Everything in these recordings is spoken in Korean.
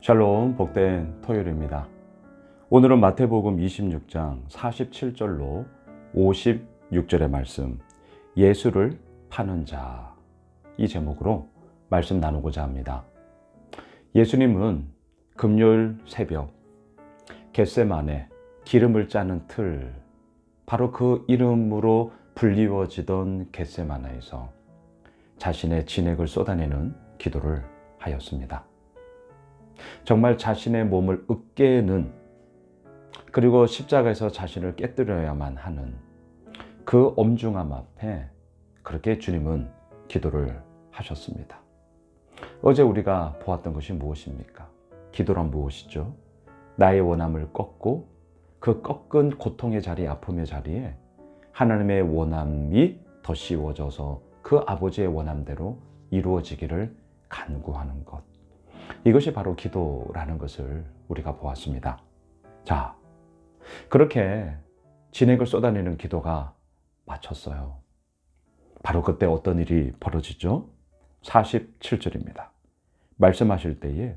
샬롬 복된 토요일입니다. 오늘은 마태복음 26장 47절로 56절의 말씀 예수를 파는 자 이 제목으로 말씀 나누고자 합니다. 예수님은 금요일 새벽 겟세만에 기름을 짜는 틀 바로 그 이름으로 불리워지던 겟세마나에서 자신의 진액을 쏟아내는 기도를 하였습니다. 정말 자신의 몸을 으깨는 그리고 십자가에서 자신을 깨뜨려야만 하는 그 엄중함 앞에 그렇게 주님은 기도를 하셨습니다. 어제 우리가 보았던 것이 무엇입니까? 기도란 무엇이죠? 나의 원함을 꺾고 그 꺾은 고통의 자리, 아픔의 자리에 하나님의 원함이 더 씌워져서 그 아버지의 원함대로 이루어지기를 간구하는 것. 이것이 바로 기도라는 것을 우리가 보았습니다. 자, 그렇게 진액을 쏟아내는 기도가 마쳤어요. 바로 그때 어떤 일이 벌어지죠? 47절입니다. 말씀하실 때에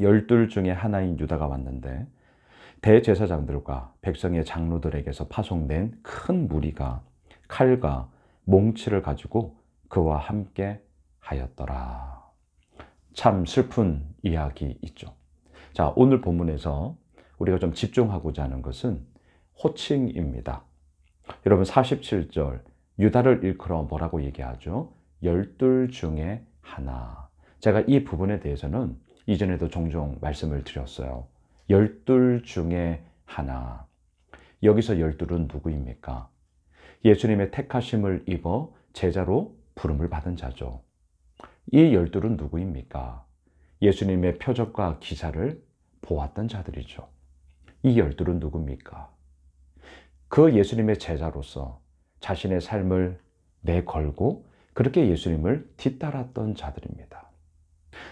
열둘 중에 하나인 유다가 왔는데 대제사장들과 백성의 장로들에게서 파송된 큰 무리가 칼과 몽치를 가지고 그와 함께 하였더라. 참 슬픈 이야기 있죠. 자, 오늘 본문에서 우리가 좀 집중하고자 하는 것은 호칭입니다. 여러분 47절 유다를 일컬어 뭐라고 얘기하죠? 열둘 중에 하나. 제가 이 부분에 대해서는 이전에도 종종 말씀을 드렸어요. 열둘 중에 하나. 여기서 열둘은 누구입니까? 예수님의 택하심을 입어 제자로 부름을 받은 자죠. 이 열둘은 누구입니까? 예수님의 표적과 기사를 보았던 자들이죠. 이 열둘은 누굽니까? 그 예수님의 제자로서 자신의 삶을 내걸고 그렇게 예수님을 뒤따랐던 자들입니다.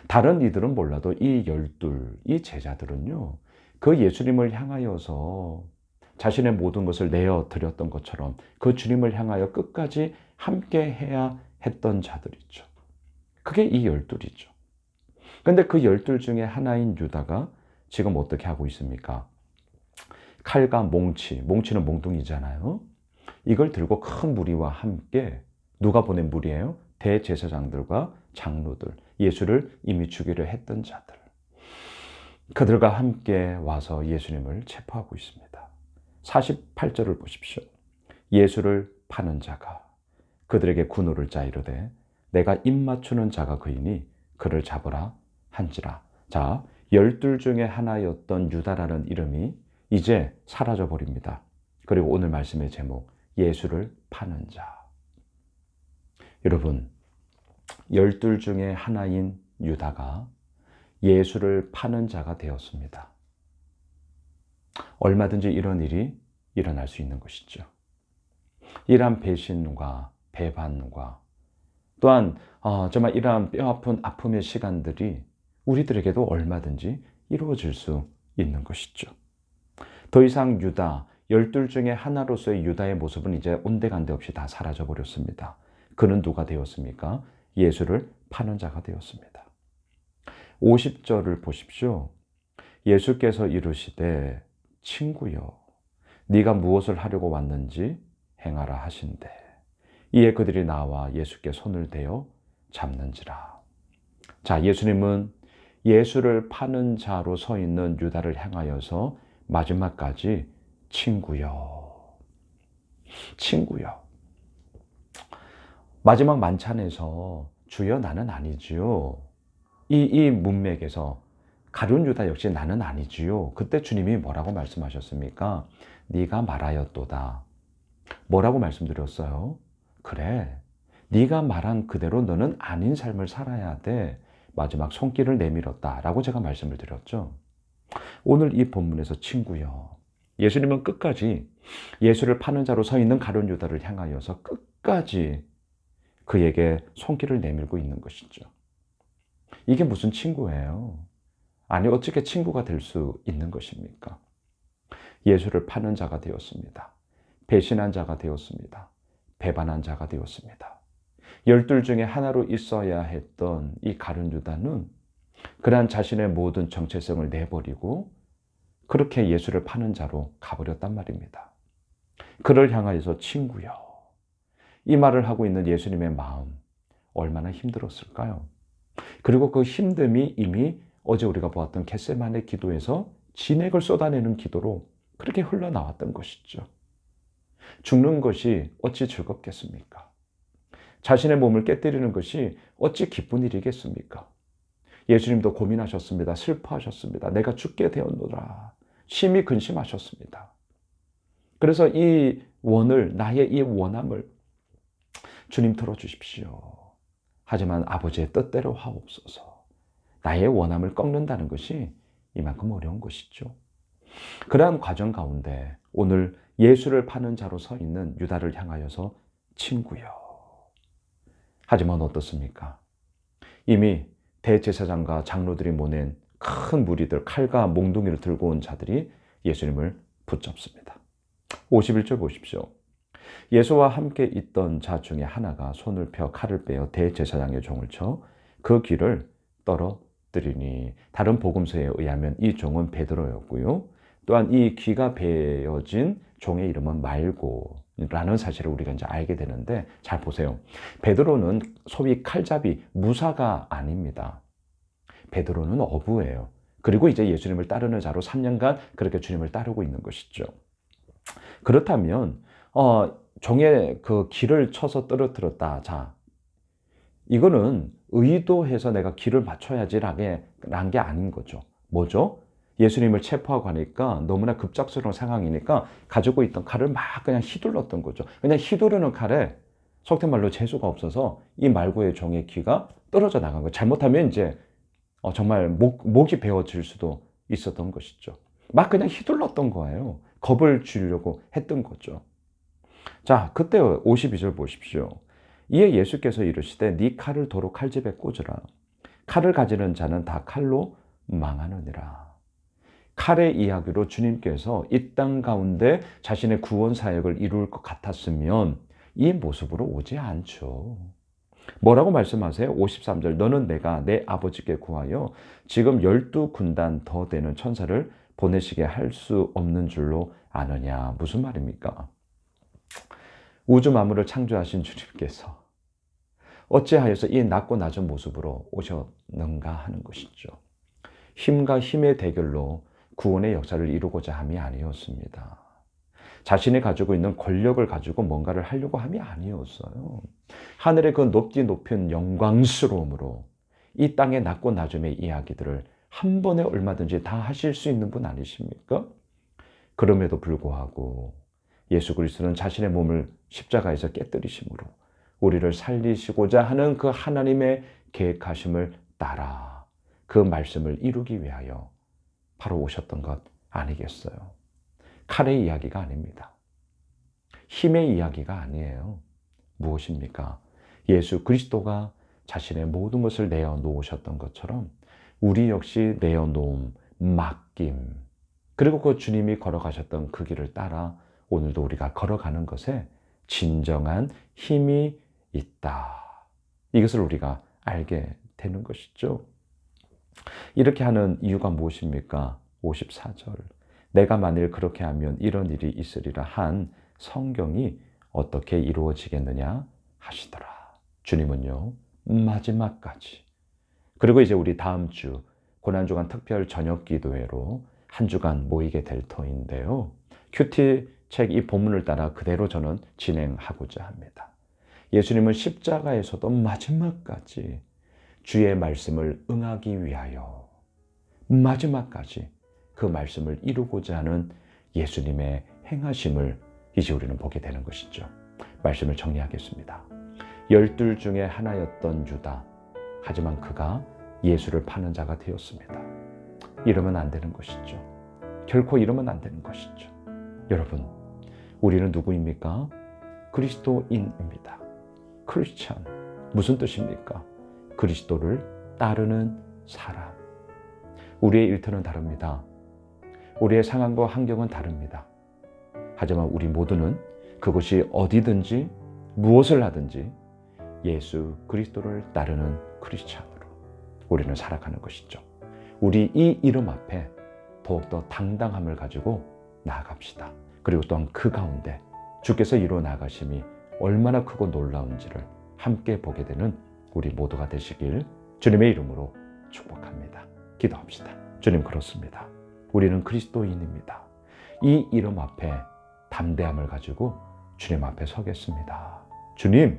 다른 이들은 몰라도 이 열둘, 이 제자들은요, 그 예수님을 향하여서 자신의 모든 것을 내어 드렸던 것처럼 그 주님을 향하여 끝까지 함께 해야 했던 자들이죠. 그게 이 열둘이죠. 근데 그 열둘 중에 하나인 유다가 지금 어떻게 하고 있습니까? 칼과 몽치, 몽치는 몽둥이잖아요. 이걸 들고 큰 무리와 함께 누가 보낸 무리예요? 대제사장들과 장로들, 예수를 이미 죽이려 했던 자들. 그들과 함께 와서 예수님을 체포하고 있습니다. 48절을 보십시오. 예수를 파는 자가 그들에게 군호를 짜 이르되 내가 입 맞추는 자가 그이니 그를 잡으라 한지라. 자, 열둘 중에 하나였던 유다라는 이름이 이제 사라져 버립니다. 그리고 오늘 말씀의 제목 예수를 파는 자. 여러분, 열둘 중에 하나인 유다가 예수를 파는 자가 되었습니다. 얼마든지 이런 일이 일어날 수 있는 것이죠. 이러한 배신과 배반과 또한 어, 정말 이러한 뼈아픈 아픔의 시간들이 우리들에게도 얼마든지 이루어질 수 있는 것이죠. 더 이상 유다, 열둘 중에 하나로서의 유다의 모습은 이제 온데간데 없이 다 사라져 버렸습니다. 그는 누가 되었습니까? 예수를 파는 자가 되었습니다. 50절을 보십시오. 예수께서 이르시되 친구여 네가 무엇을 하려고 왔는지 행하라 하신대. 이에 그들이 나와 예수께 손을 대어 잡는지라. 자, 예수님은 예수를 파는 자로 서 있는 유다를 향하여서 마지막까지 친구여. 친구여. 마지막 만찬에서 주여 나는 아니지요. 이, 이 문맥에서 가룟 유다 역시 나는 아니지요. 그때 주님이 뭐라고 말씀하셨습니까? 네가 말하였도다. 뭐라고 말씀드렸어요? 그래. 네가 말한 그대로 너는 아닌 삶을 살아야 돼. 마지막 손길을 내밀었다라고 제가 말씀을 드렸죠. 오늘 이 본문에서 친구여. 예수님은 끝까지 예수를 파는 자로 서 있는 가룟 유다를 향하여서 끝까지 그에게 손길을 내밀고 있는 것이죠. 이게 무슨 친구예요? 아니, 어떻게 친구가 될 수 있는 것입니까? 예수를 파는 자가 되었습니다. 배신한 자가 되었습니다. 배반한 자가 되었습니다. 열둘 중에 하나로 있어야 했던 이 가룟 유다는 그러한 자신의 모든 정체성을 내버리고 그렇게 예수를 파는 자로 가버렸단 말입니다. 그를 향하여서 친구여. 이 말을 하고 있는 예수님의 마음 얼마나 힘들었을까요? 그리고 그 힘듦이 이미 어제 우리가 보았던 겟세만의 기도에서 진액을 쏟아내는 기도로 그렇게 흘러나왔던 것이죠. 죽는 것이 어찌 즐겁겠습니까? 자신의 몸을 깨뜨리는 것이 어찌 기쁜 일이겠습니까? 예수님도 고민하셨습니다. 슬퍼하셨습니다. 내가 죽게 되었노라. 심히 근심하셨습니다. 그래서 이 원을, 나의 이 원함을 주님 들어주십시오. 하지만 아버지의 뜻대로 하옵소서. 나의 원함을 꺾는다는 것이 이만큼 어려운 것이죠. 그러한 과정 가운데 오늘 예수를 파는 자로 서 있는 유다를 향하여서 친구여. 하지만 어떻습니까? 이미 대제사장과 장로들이 모낸 큰 무리들, 칼과 몽둥이를 들고 온 자들이 예수님을 붙잡습니다. 51절 보십시오. 예수와 함께 있던 자 중에 하나가 손을 펴 칼을 빼어 대제사장의 종을 쳐 그 귀를 떨어뜨리니 다른 복음서에 의하면 이 종은 베드로였고요. 또한 이 귀가 베어진 종의 이름은 말고 라는 사실을 우리가 이제 알게 되는데 잘 보세요. 베드로는 소위 칼잡이 무사가 아닙니다. 베드로는 어부예요. 그리고 이제 예수님을 따르는 자로 3년간 그렇게 주님을 따르고 있는 것이죠. 그렇다면 어, 종의 그 길을 쳐서 떨어뜨렸다. 자, 이거는 의도해서 내가 길을 맞춰야지라는 게 아닌 거죠. 뭐죠? 예수님을 체포하고 하니까 너무나 급작스러운 상황이니까 가지고 있던 칼을 막 그냥 휘둘렀던 거죠. 그냥 휘두르는 칼에 속된 말로 재수가 없어서 이 말고의 종의 귀가 떨어져 나간 거예요. 잘못하면 이제 어, 정말 목, 목이 베어질 수도 있었던 것이죠. 막 그냥 휘둘렀던 거예요. 겁을 주려고 했던 거죠. 자, 그때 52절 보십시오. 이에 예수께서 이르시되 네 칼을 도로 칼집에 꽂으라. 칼을 가지는 자는 다 칼로 망하느니라. 칼의 이야기로 주님께서 이 땅 가운데 자신의 구원 사역을 이룰 것 같았으면 이 모습으로 오지 않죠. 뭐라고 말씀하세요? 53절. 너는 내가 내 아버지께 구하여 지금 열두 군단 더 되는 천사를 보내시게 할 수 없는 줄로 아느냐. 무슨 말입니까? 우주 만물을 창조하신 주님께서 어찌하여서 이 낮고 낮은 모습으로 오셨는가 하는 것이죠. 힘과 힘의 대결로 구원의 역사를 이루고자 함이 아니었습니다. 자신이 가지고 있는 권력을 가지고 뭔가를 하려고 함이 아니었어요. 하늘의 그 높디 높은 영광스러움으로 이 땅의 낮고 낮음의 이야기들을 한 번에 얼마든지 다 하실 수 있는 분 아니십니까? 그럼에도 불구하고 예수 그리스도는 자신의 몸을 십자가에서 깨뜨리심으로 우리를 살리시고자 하는 그 하나님의 계획하심을 따라 그 말씀을 이루기 위하여 바로 오셨던 것 아니겠어요? 칼의 이야기가 아닙니다. 힘의 이야기가 아니에요. 무엇입니까? 예수 그리스도가 자신의 모든 것을 내어 놓으셨던 것처럼 우리 역시 내어 놓음, 맡김, 그리고 그 주님이 걸어가셨던 그 길을 따라 오늘도 우리가 걸어가는 것에 진정한 힘이 있다. 이것을 우리가 알게 되는 것이죠. 이렇게 하는 이유가 무엇입니까? 54절. 내가 만일 그렇게 하면 이런 일이 있으리라 한 성경이 어떻게 이루어지겠느냐 하시더라. 주님은요, 마지막까지. 그리고 이제 우리 다음 주 고난주간 특별 저녁 기도회로 한 주간 모이게 될 터인데요. 큐티 책 이 본문을 따라 그대로 저는 진행하고자 합니다. 예수님은 십자가에서도 마지막까지 주의 말씀을 응하기 위하여 마지막까지 그 말씀을 이루고자 하는 예수님의 행하심을 이제 우리는 보게 되는 것이죠. 말씀을 정리하겠습니다. 열둘 중에 하나였던 유다. 하지만 그가 예수를 파는 자가 되었습니다. 이러면 안 되는 것이죠. 결코 이러면 안 되는 것이죠. 여러분, 우리는 누구입니까? 그리스도인입니다. 크리스찬. 무슨 뜻입니까? 그리스도를 따르는 사람. 우리의 일터는 다릅니다. 우리의 상황과 환경은 다릅니다. 하지만 우리 모두는 그것이 어디든지 무엇을 하든지 예수 그리스도를 따르는 크리스찬으로 우리는 살아가는 것이죠. 우리 이 이름 앞에 더욱더 당당함을 가지고 나아갑시다. 그리고 또한 그 가운데 주께서 이루어 나가심이 얼마나 크고 놀라운지를 함께 보게 되는 우리 모두가 되시길 주님의 이름으로 축복합니다. 기도합시다. 주님 그렇습니다. 우리는 그리스도인입니다. 이 이름 앞에 담대함을 가지고 주님 앞에 서겠습니다. 주님,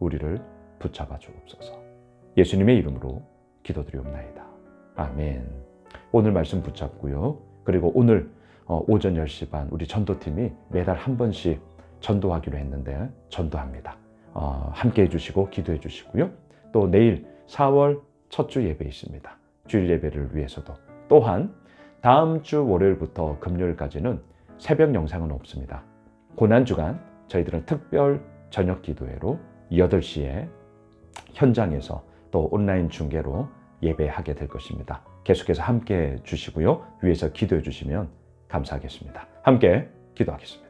우리를 붙잡아 주옵소서. 예수님의 이름으로 기도드리옵나이다. 아멘. 오늘 말씀 붙잡고요. 그리고 오늘 어, 오전 10시 반 우리 전도팀이 매달 한 번씩 전도하기로 했는데 전도합니다. 어, 함께 해주시고 기도해 주시고요. 또 내일 4월 첫 주 예배 있습니다. 주일 예배를 위해서도 또한 다음 주 월요일부터 금요일까지는 새벽 영상은 없습니다. 고난 주간 저희들은 특별 저녁 기도회로 8시에 현장에서 또 온라인 중계로 예배하게 될 것입니다. 계속해서 함께 해 주시고요. 위에서 기도해 주시면 감사하겠습니다. 함께 기도하겠습니다.